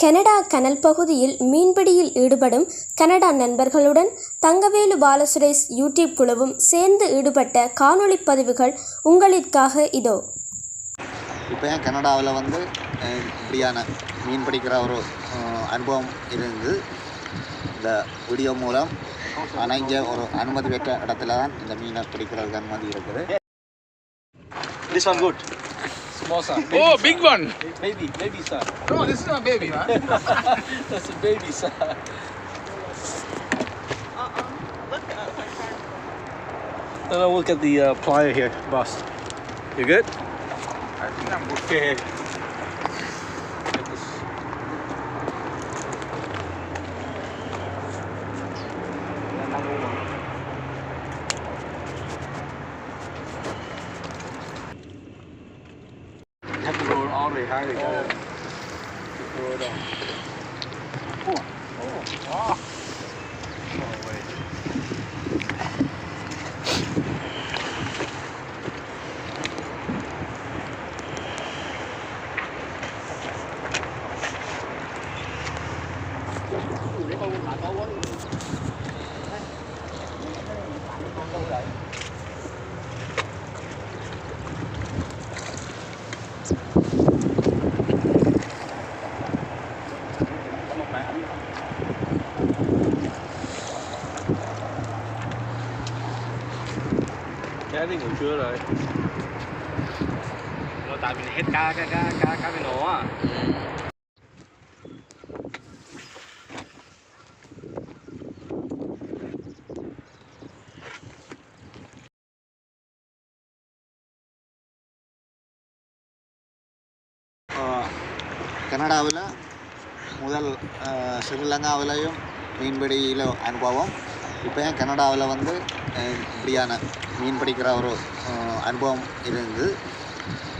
Canada கனல் பகுதியில் மீன்பிடியில் ஈடுபடும் Canada நண்பர்களுடன் தங்கவேலு பாலசுரேஷ் யூடியூப் குழுவும் சேர்ந்து ஈடுபட்ட காணொளிப் பதிவுகள் உங்களிற்காக இதோ இப்போ ஏன் கனடாவில் வந்து இப்படியான மீன் பிடிக்கிற ஒரு அனுபவம் இருந்து இந்த வீடியோ மூலம் ஆனால் இங்கே ஒரு அனுமதி பெற்ற இடத்துல தான் இந்த மீனை பிடிக்கிறதுக்கு அனுமதி இருக்குது This one good. Small son. Oh, big one. Baby, baby sir. No, this is not baby, man. That's a baby sir. Uh-uh. look at the uh, plier here, boss. You good? I think I'm good. Okay. Get this. tháng thì chơi thua rồi Oh, oh, oh. Thank you. wait. Cá thì ngủ trưa rồi. Nó tại vì hết cá cá cá cá cá với nó à. கனடாவில் முதல் அஹ், ஸ்ரீலங்காவிலையும் மீன்பிடியில் அனுபவம் இப்போ ஏன் கனடாவில் வந்து இப்படியான மீன் பிடிக்கிற ஒரு அனுபவம் இருந்து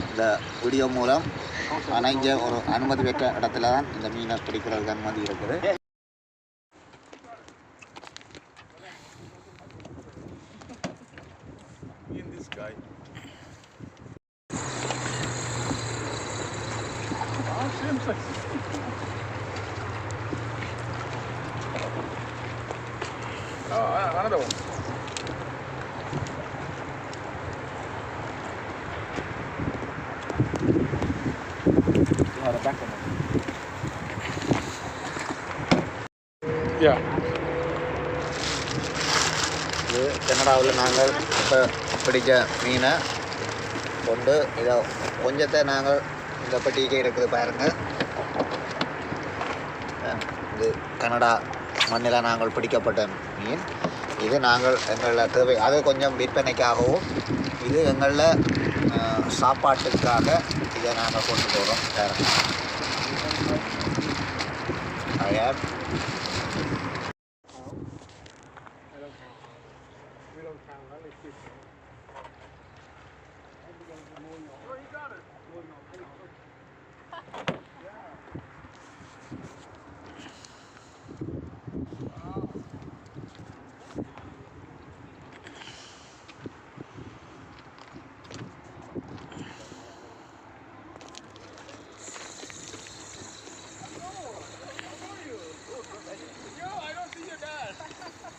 இந்த வீடியோ மூலம் ஆனால் இங்கே ஒரு அனுமதி பெற்ற இடத்துல தான் இந்த மீனை பிடிக்கிறதுக்கு அனுமதி இருக்குது. Oh, another one. Yeah. இது கனடாவில் நாங்கள் இப்போ பிடிச்ச மீனை கொண்டு இதை கொஞ்சத்தை நாங்கள் இந்த பெட்டிக்கே இருக்குது பாருங்க அஹ் இது கனடா மண்ணில் நாங்கள் பிடிக்கப்பட்ட மீன். இது நாங்கள் எங்களில் தேவை. அது கொஞ்சம் விற்பனைக்காகவும் இது எங்களில் சாப்பாட்டுக்காக இதை நாங்கள் கொண்டு போகிறோம் பாருங்க Yeah.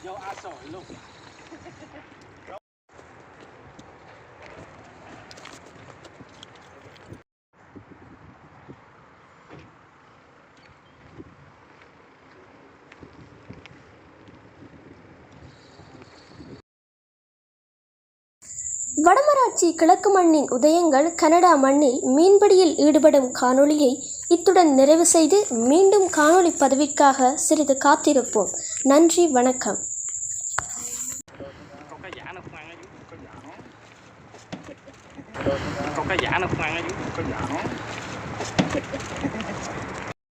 Yo, I saw it. Look. Vadamarachchi கிழக்கு மண்ணின் உதயங்கள் கனடா மண்ணில் மீன்பிடியில் ஈடுபடும் காணொளியை இத்துடன் நிறைவு செய்து மீண்டும் காணொளி பதவிக்காக சிறிது காத்திருப்போம் நன்றி வணக்கம் con cá giả nó không ăn á chứ. Con cá giả nó.